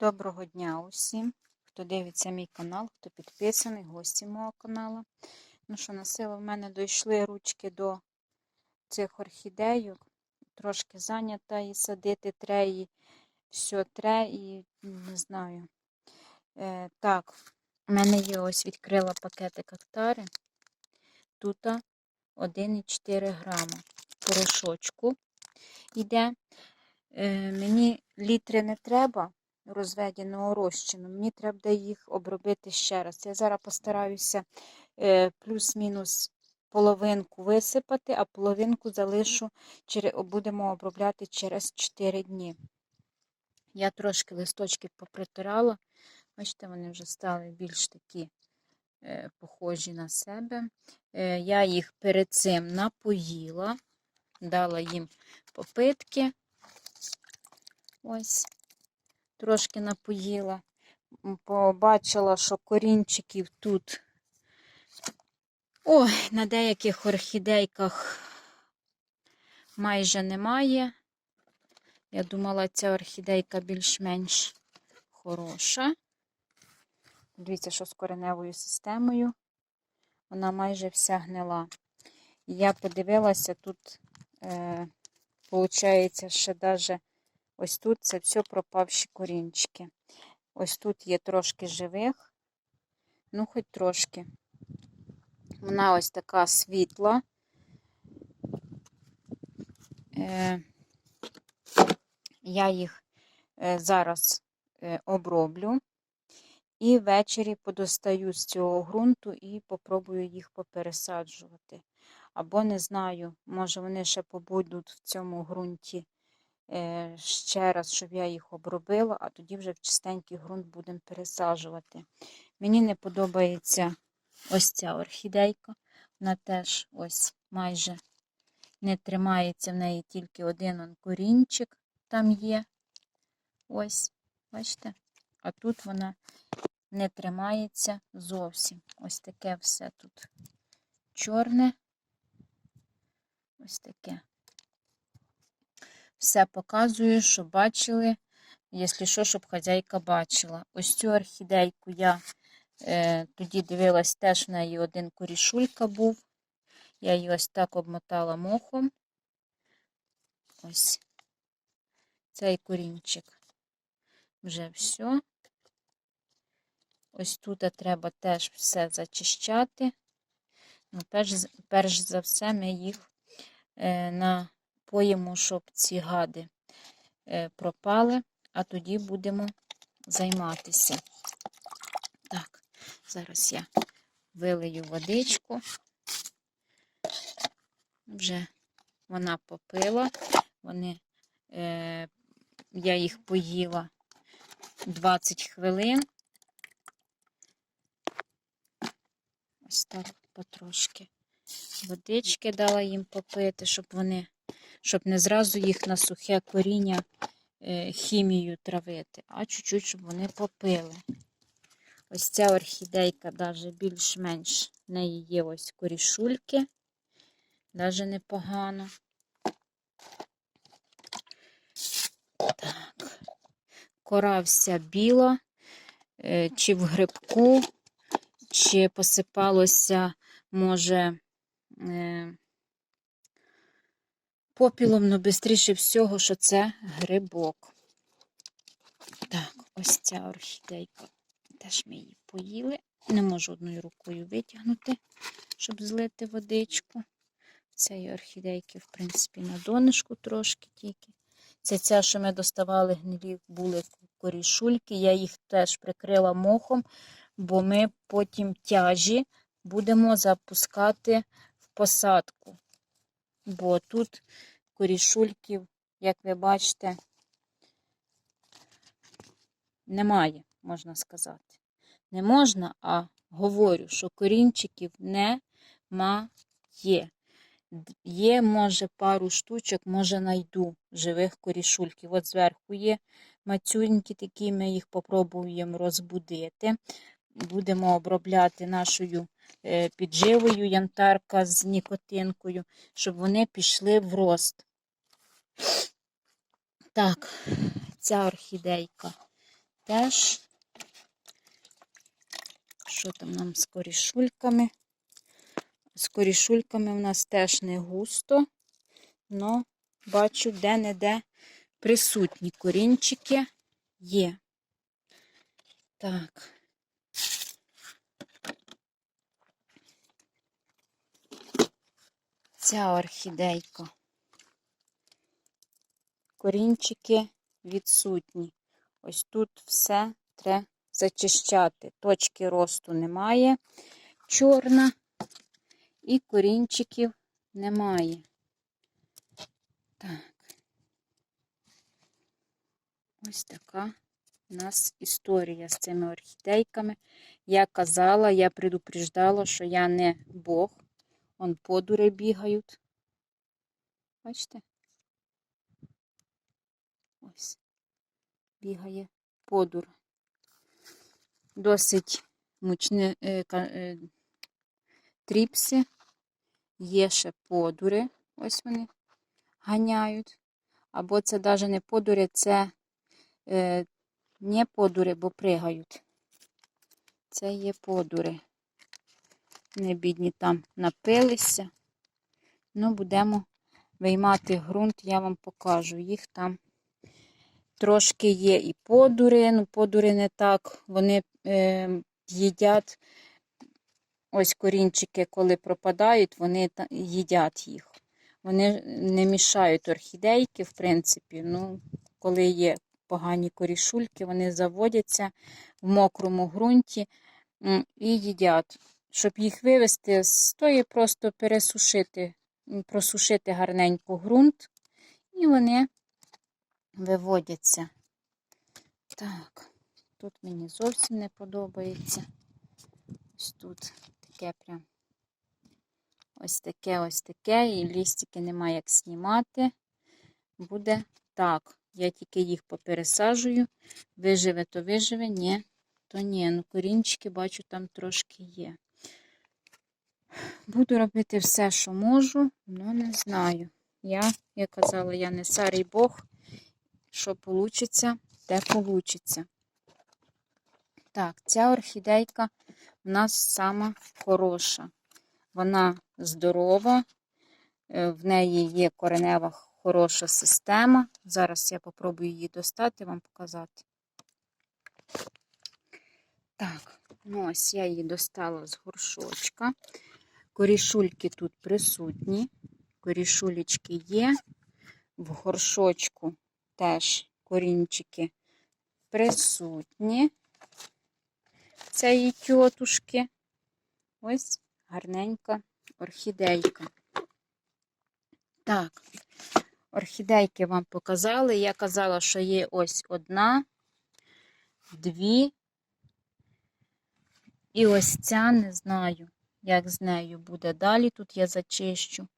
Доброго дня усім, хто дивиться мій канал, хто підписаний, гості мого каналу. Ну що, на силу в мене дійшли ручки до цих орхідейок. Трошки зайнята і садити треї, все тре і не знаю. Е, Так, в мене є ось відкрила пакетик актари. Тут 1,4 грама порошочку йде. Е, Мені літри не треба розведеного розчину. Мені треба їх обробити ще раз. Я зараз постараюся е, плюс-мінус половинку висипати, а половинку залишу, будемо обробляти через 4 дні. Я трошки листочки попритирала. Бачите, вони вже стали більш такі е, похожі на себе. Е, я їх перед цим напоїла, дала їм попитки. Ось трошки напоїла. Побачила, що корінчиків тут. Ой, на деяких орхідейках майже немає. Я думала, ця орхідейка більш-менш хороша. Дивіться, що з кореневою системою. Вона майже вся гнила. Я подивилася, тут, е, виходить, ще навіть Ось тут це все пропавші корінчики. Ось тут є трошки живих, ну, хоч трошки. Вона ось така світла. Е, Я їх е, зараз е, оброблю і ввечері подостаю з цього ґрунту і попробую їх попересаджувати. Або не знаю, може вони ще побудуть в цьому ґрунті ще раз, щоб я їх обробила, а тоді вже в чистенький ґрунт будемо пересаджувати. Мені не подобається ось ця орхідейка. Вона теж ось майже не тримається в неї тільки один корінчик там є. Ось, бачите? А тут вона не тримається зовсім. Ось таке все тут чорне. Ось таке все показую, що бачили, якщо що, щоб хазяйка бачила. Ось цю орхідейку я е, тоді дивилась, теж в неї один корішулька був. Я її ось так обмотала мохом. Ось цей корінчик. Вже все. Ось тут треба теж все зачищати. Ну, перш, перш за все, ми їх е, на поїмо, щоб ці гади е, пропали, а тоді будемо займатися. Так, зараз я вилию водичку. Вже вона попила, вони, е, я їх поїла 20 хвилин. Ось так потрошки водички дала їм попити, щоб вони щоб не зразу їх на сухе коріння е, хімію травити, а чуть-чуть, щоб вони попили. Ось ця орхідейка навіть більш-менш в неї є ось корішульки, навіть непогано. Так, кора вся біла, е, чи в грибку, чи посипалося, може, е, попілом, але швидше всього, що це грибок. Так, ось ця орхідейка. Теж ми її поїли. Не можу одною рукою витягнути, щоб злити водичку. Цієї орхідейки, в принципі, на донышку трошки тільки. Це ця, що ми доставали гнилі, були корішульки. Я їх теж прикрила мохом, бо ми потім тяжі будемо запускати в посадку. Бо тут корішульків, як ви бачите, немає, можна сказати. Не можна, а говорю, що корінчиків немає. Є, може, пару штучок, може, найду живих корішульків. От зверху є мацюнькі такі, ми їх попробуємо розбудити. Будемо обробляти нашою е, підживою янтарка з нікотинкою, щоб вони пішли в рост. Так, ця орхідейка теж. Що там нам з корішульками? З корішульками в нас теж не густо, але бачу, де-не-де присутні корінчики є. Так. Ця орхідейка. Корінчики відсутні. Ось тут все треба зачищати. Точки росту немає, чорна, і корінчиків немає. Так. Ось така у нас історія з цими орхідейками. Я казала, я предупреждала, що я не Бог. Он подури бігають. Бачите? Ось. Бігає подур. Досить мучні е, е, тріпси. Є ще подури. Ось вони ганяють. Або це навіть не подури, це е, не подури, бо пригають. Це є подури. Не бідні там напилися. Ну, будемо виймати ґрунт, я вам покажу. Їх там трошки є і подури, ну подури не так. Вони е, їдять ось корінчики, коли пропадають, вони їдять їх. Вони не мішають орхідейки, в принципі. Ну, коли є погані корішульки, вони заводяться в мокрому ґрунті і їдять. Щоб їх вивести, стоїть просто пересушити, просушити гарненько ґрунт, і вони виводяться. Так, тут мені зовсім не подобається. Ось тут таке прям. Ось таке, ось таке, і лістики немає як знімати. Буде так. Я тільки їх попересаджую. Виживе, то виживе, ні, то ні. Ну, корінчики, бачу, там трошки є. Буду робити все, що можу, але не знаю. Я, як казала, я не царий Бог. Що вийде, те вийде. Так, ця орхідейка в нас сама хороша. Вона здорова, е, в неї є коренева хороша система. Зараз я попробую її достати, вам показати. Так, ну ось я її достала з горшочка. Корішульки тут присутні. Корішулечки є. В горшочку теж корінчики присутні. Цієї тьотушки. Ось гарненька орхідейка. Так, орхідейки вам показали. Я казала, що є ось одна, дві. І ось ця, не знаю, як з нею буде далі. Тут я зачищу.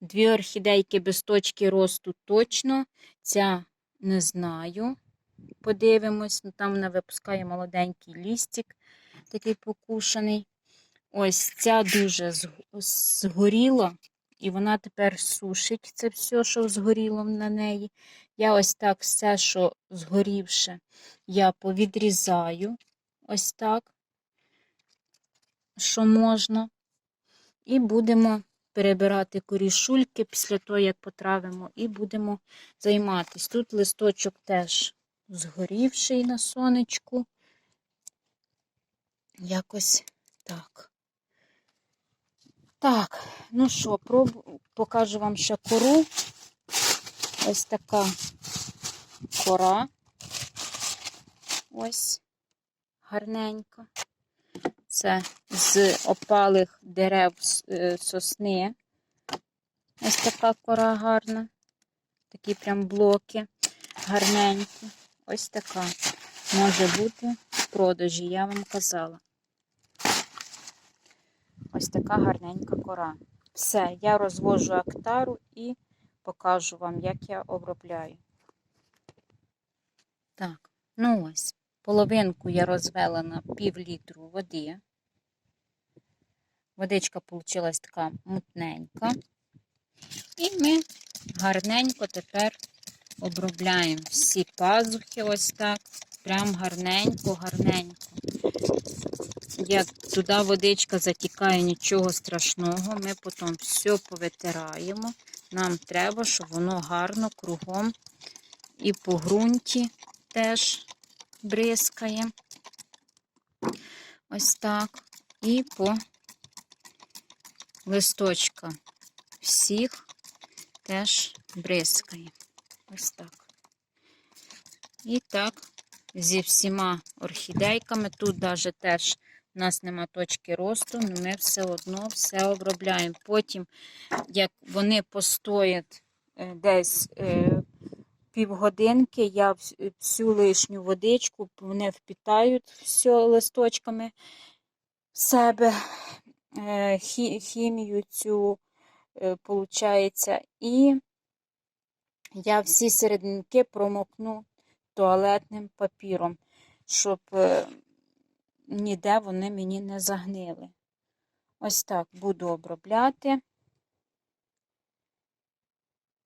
Дві орхідейки без точки росту точно. Ця не знаю. Подивимось, ну, там вона випускає молоденький лістик, такий покушений. Ось ця дуже згоріла, і вона тепер сушить це все, що згоріло на неї. Я ось так все, що згорівше, я повідрізаю. Ось так, що можна. І будемо перебирати корішульки після того, як потравимо, і будемо займатися. Тут листочок теж згорівший на сонечку. Якось так. Так, ну що, проб... покажу вам ще кору. Ось така кора. Ось гарненька. Це з опалих дерев е, сосни. Ось така кора гарна. Такі прям блоки гарненькі. Ось така. Може бути в продажі, я вам казала. Ось така гарненька кора. Все, я розвожу актару і покажу вам, як я обробляю. Так, ну ось, половинку я розвела на пів літру води. Водичка вийшла така мутненька. І ми гарненько тепер обробляємо всі пазухи ось так. Прям гарненько, гарненько. Як туди водичка затікає, нічого страшного. Ми потім все повитираємо. Нам треба, щоб воно гарно кругом і по ґрунті теж бризкає. Ось так. І по листочка всіх теж бризкає. Ось так. І так, зі всіма орхідейками. Тут навіть теж у нас нема точки росту, але ми все одно все обробляємо. Потім, як вони постоять е, десь е, півгодинки, я всю лишню водичку, вони впітають все листочками в себе, хімію цю, е, получається, і я всі серединки промокну туалетним папіром, щоб е, ніде вони мені не загнили. Ось так буду обробляти.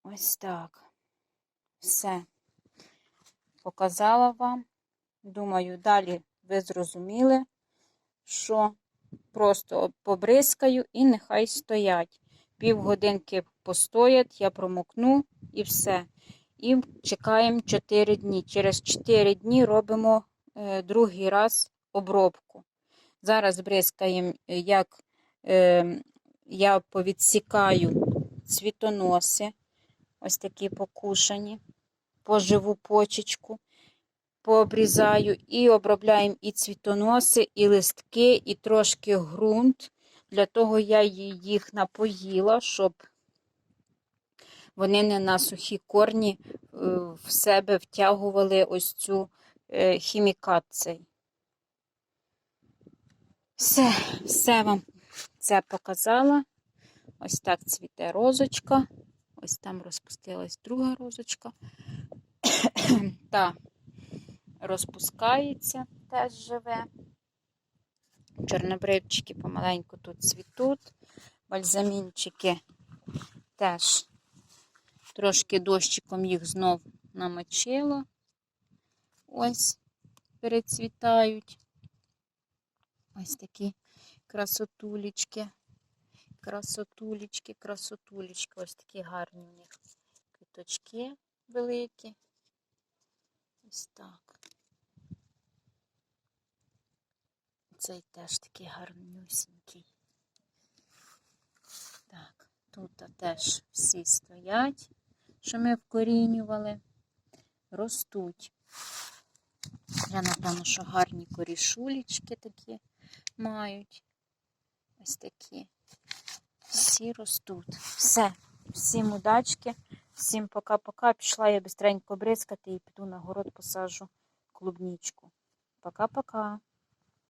Ось так. Все. Показала вам. Думаю, далі ви зрозуміли, що просто побризкаю і нехай стоять. Півгодинки постоять, я промокну і все. І чекаємо 4 дні. Через 4 дні робимо е, другий раз обробку. Зараз бризкаємо, е, як е, я повідсікаю цвітоноси, ось такі покушані, поживу почечку, пообрізаю і обробляємо і цвітоноси, і листки, і трошки ґрунт. Для того я їх напоїла, щоб вони не на сухі корні е, в себе втягували ось цю е, хімікат цей. Все, все вам це показала. Ось так цвіте розочка. Ось там розпустилась друга розочка. Та розпускається, теж живе. Чорнобривчики помаленьку тут цвітуть. Бальзамінчики теж трошки дощиком їх знов намочило. Ось перецвітають. Ось такі красотулечки. Красотулечки, красотулечки. Ось такі гарні у них квіточки великі. Ось так. Цей теж такий гарнюсінький. Так, тут теж всі стоять, що ми вкорінювали, ростуть. Я, напевно, що гарні корішулечки такі мають. Ось такі. Всі ростуть. Все. Всім удачки, всім пока-пока. Пішла я бистренько бризкати і піду на город посаджу клубничку. Пока-пока.